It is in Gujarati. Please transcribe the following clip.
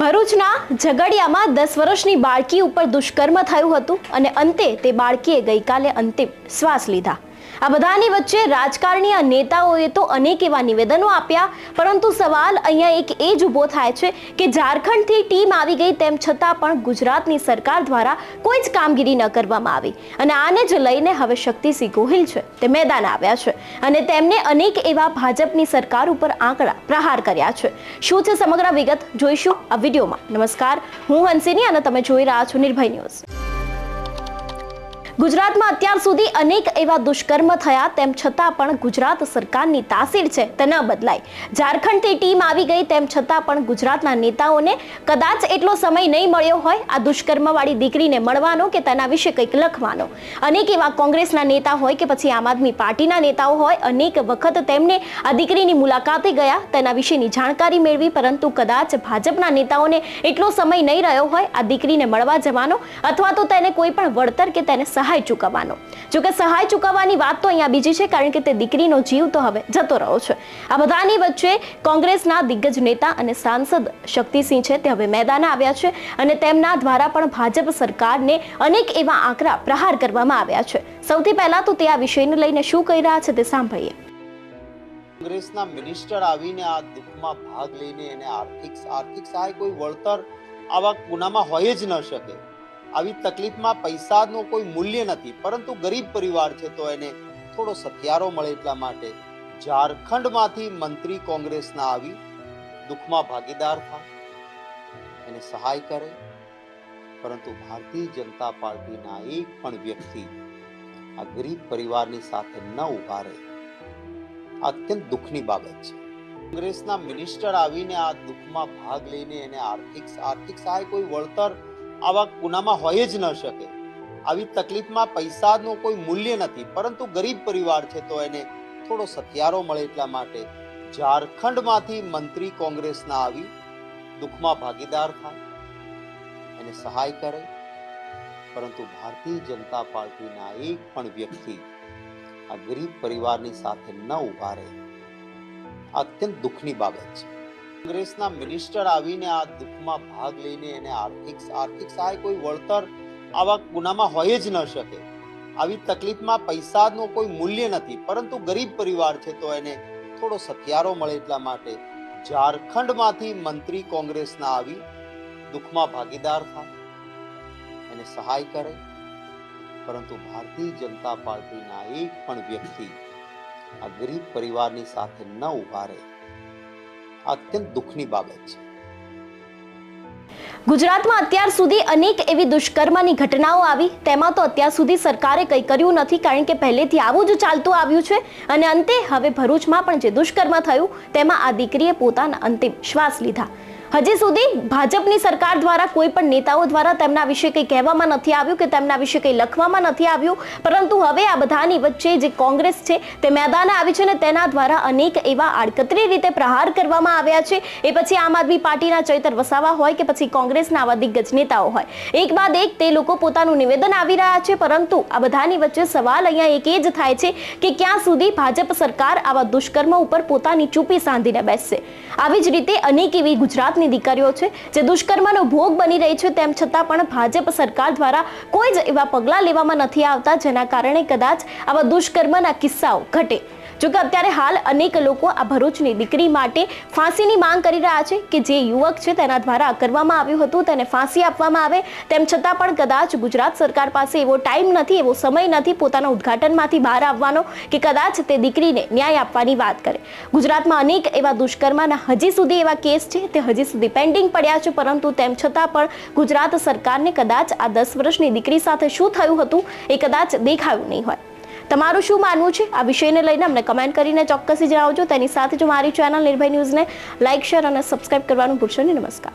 ભરૂચના ઝઘડિયામાં દસ વર્ષની બાળકી ઉપર દુષ્કર્મ થયું હતું અને અંતે તે બાળકીએ ગઈકાલે અંતિમ શ્વાસ લીધા. આ બધાની વચ્ચે રાજકારણી આ નેતાઓએ તો અનેક એવા નિવેદનો આપ્યા, પરંતુ સવાલ અહીંયા એક એ જ ઊભો થાય છે કે ઝારખંડથી ટીમ આવી ગઈ તેમ છતાં પણ ગુજરાતની સરકાર દ્વારા કોઈ જ કામગીરી ન કરવામાં આવી. અને આને જ લઈને હવે શક્તિસિંહ ગોહિલ છે. તે મેદાન આવ્યા છે અને તેમને અનેક એવા ભાજપની સરકાર ઉપર આંકડા પ્રહાર કર્યા છે. શું છે સમગ્ર વિગત જોઈશું આ વિડીયોમાં. નમસ્કાર, હું હંસિની અને તમે જોઈ રહ્યા છો નિર્ભય ન્યૂઝ. ગુજરાતમાં અત્યાર સુધી અનેક એવા દુષ્કર્મ થયા, તેમ છતાં પણ ગુજરાત સરકારની તાસીર છે તે ન બદલાય. ઝારખંડથી ટીમ આવી ગઈ, તેમ છતાં પણ ગુજરાતના નેતાઓને કદાચ એટલો સમય નહીં મળ્યો હોય, આ દુષ્કર્મવાળી દીકરીને મળવાનો કે તેના વિશે કંઈક લખવાનો. અનેક એવા કોંગ્રેસના નેતા હોય કે પછી આમ આદમી પાર્ટીના નેતાઓ હોય, અનેક વખત તેમને આ દીકરીની મુલાકાતે ગયા, તેના વિશેની જાણકારી મેળવી, પરંતુ કદાચ ભાજપના નેતાઓને એટલો સમય નહીં રહ્યો હોય, આ દીકરીને મળવા જવાનો, અથવા તો તેને કોઈ પણ વળતર કે તેને સહાય ચૂકવવાનો. જો કે સહાય ચૂકવવાની વાત તો અહીંયા બીજી છે, કારણ કે તે દીકરીનો જીવ તો હવે જતો રહ્યો છે. આ બધાની વચ્ચે કોંગ્રેસના દિગ્ગજ નેતા અને સાંસદ શક્તિસિંહ છે, તે હવે મેદાને આવ્યા છે અને તેમના દ્વારા પણ ભાજપ સરકારને અનેક એવા આંકડા પ્રહાર કરવામાં આવ્યા છે. સૌથી પહેલા તો તે આ વિષયને લઈને શું કહી રહ્યા છે તે સાંભળીએ. કોંગ્રેસના મિનિસ્ટર આવીને આ દુઃખમાં ભાગ લઈને એને આર્થિક આર્થિક સહાય કોઈ વળતર આવા ગુનામાં હોય જ ન શકે. આવી તકલીફમાં પૈસાનો કોઈ મૂલ્ય નથી, પરંતુ ગરીબ પરિવાર છે તો એને થોડો સથિયારો મળે એટલા માટે ઝારખંડમાંથી મંત્રી કોંગ્રેસના આવી દુઃખમાં ભાગીદાર થાય એને સહાય કરે, પરંતુ ભારતીય જનતા પાર્ટીના એક પણ વ્યક્તિ આ ગરીબ પરિવારની સાથે ન ઊભા રહે. અત્યંત દુઃખની બાબત છે. કોંગ્રેસના મિનિસ્ટર આવીને આ દુઃખમાં ભાગ લઈને એને આર્થિક આર્થિક સહાય કોઈ વળતર આવા ગુનામાં હોય જ ન શકે. આવી તકલીફમાં પૈસાનું કોઈ મૂલ્ય નથી, પરંતુ ગરીબ પરિવાર છે તો એને થોડો સથિયારો મળે એટલા માટે ઝારખંડમાંથી મંત્રી કોંગ્રેસના આવી દુઃખમાં ભાગીદાર થાય. એને સહાય કરે, પરંતુ ભારતીય જનતા પાર્ટીના એક પણ વ્યક્તિ આ ગરીબ પરિવારની સાથે ન ઊભા રહે. અત્યંત દુઃખની બાબત છે. કોંગ્રેસના મિનિસ્ટર આવીને આ દુઃખમાં ભાગ લઈને એને આર્થિક આર્થિક સહાય કોઈ વળતર આવા ગુનામાં હોય જ ન શકે. આવી તકલીફમાં પૈસાનો કોઈ મૂલ્ય નથી, પરંતુ ગરીબ પરિવાર છે તો એને થોડો સથિયારો મળે એટલા માટે ઝારખંડમાંથી મંત્રી કોંગ્રેસના આવી દુઃખમાં ભાગીદાર થાય, એને સહાય કરે. પરંતુ ભારતીય જનતા પાર્ટીના એક પણ વ્યક્તિ આ ગરીબ પરિવારની સાથે ન ઊભા રહે. અત્યંત દુઃખની બાબત છે. ગુજરાતમાં અત્યાર સુધી અનેક એવી દુષ્કર્મની ઘટનાઓ આવી, તેમાં તો અત્યાર સુધી સરકારે કંઈ કર્યું નથી, કારણ કે પહેલેથી આવું જ ચાલતું આવ્યું છે અને અંતે હવે ભરૂચમાં પણ જે દુષ્કર્મ થયું, તેમાં આ દીકરીએ પોતાના અંતિમ શ્વાસ લીધા. હજી સુધી ભાજપની સરકાર દ્વારા કોઈ પણ નેતાઓ દ્વારા તેમના વિશે કંઈ કહેવામાં નથી આવ્યું કે તેમના વિશે કંઈ લખવામાં નથી આવ્યું. પરંતુ હવે આ બધાની વચ્ચે જે કોંગ્રેસ છે તે મેદાને આવી છે ને તેના દ્વારા અનેક એવા આડકતરી રીતે પ્રહાર કરવામાં આવ્યા છે. એ પછી આમ આદમી પાર્ટીના ચૈતર વસાવા હોય કે પછી કોંગ્રેસના આવા દિગ્ગજ નેતાઓ હોય. એક બાદ એક તે લોકો પોતાનું નિવેદન આવી રહ્યા છે. પરંતુ આ બધાની વચ્ચે સવાલ અહીંયા એક એ જ થાય છે કે ક્યાં સુધી ભાજપ સરકાર આવા દુષ્કર્મ ઉપર પોતાની ચૂપી સાંધીને બેસશે. આવી જ રીતે અનેક એવી ગુજરાતની દીકરીઓ છે, જે દુષ્કર્મનો ભોગ બની રહી છે, તેમ છતાં પણ ભાજપ સરકાર દ્વારા કોઈ જ એવા પગલાં લેવામાં નથી આવતા, જેના કારણે કદાચ આવા દુષ્કર્મના કિસ્સાઓ ઘટે. જોકે અત્યારે હાલ અનેક લોકો આ ભરૂચની દીકરી માટે ફાંસીની માંગ કરી રહ્યા છે કે જે યુવક છે તેના દ્વારા કરવામાં આવ્યું હતું, તેને ફાંસી આપવામાં આવે. તેમ છતાં પણ કદાચ ગુજરાત સરકાર પાસે એવો ટાઈમ નથી, એવો સમય નથી પોતાના ઉદ્ઘાટનમાંથી બહાર આવવાનો કે કદાચ તે દીકરીને ન્યાય આપવાની વાત કરે. ગુજરાતમાં અનેક એવા દુષ્કર્મના હજી સુધી એવા કેસ છે, તે હજી સુધી પેન્ડિંગ પડ્યા છે, પરંતુ તેમ છતાં પણ ગુજરાત સરકારને કદાચ આ દસ વર્ષની દીકરી સાથે શું થયું હતું, એ કદાચ દેખાયું નહીં હોય. તમારું શું માનવું છે? આ વિષયને લઈને અમને કમેન્ટ કરીને ચોક્કસથી જણાવજો. તેની સાથે જો મારી ચેનલ નિર્ભય ન્યૂઝને લાઇક શેર અને સબસ્ક્રાઇબ કરવાનું ભૂલશો નહીં. નમસ્કાર.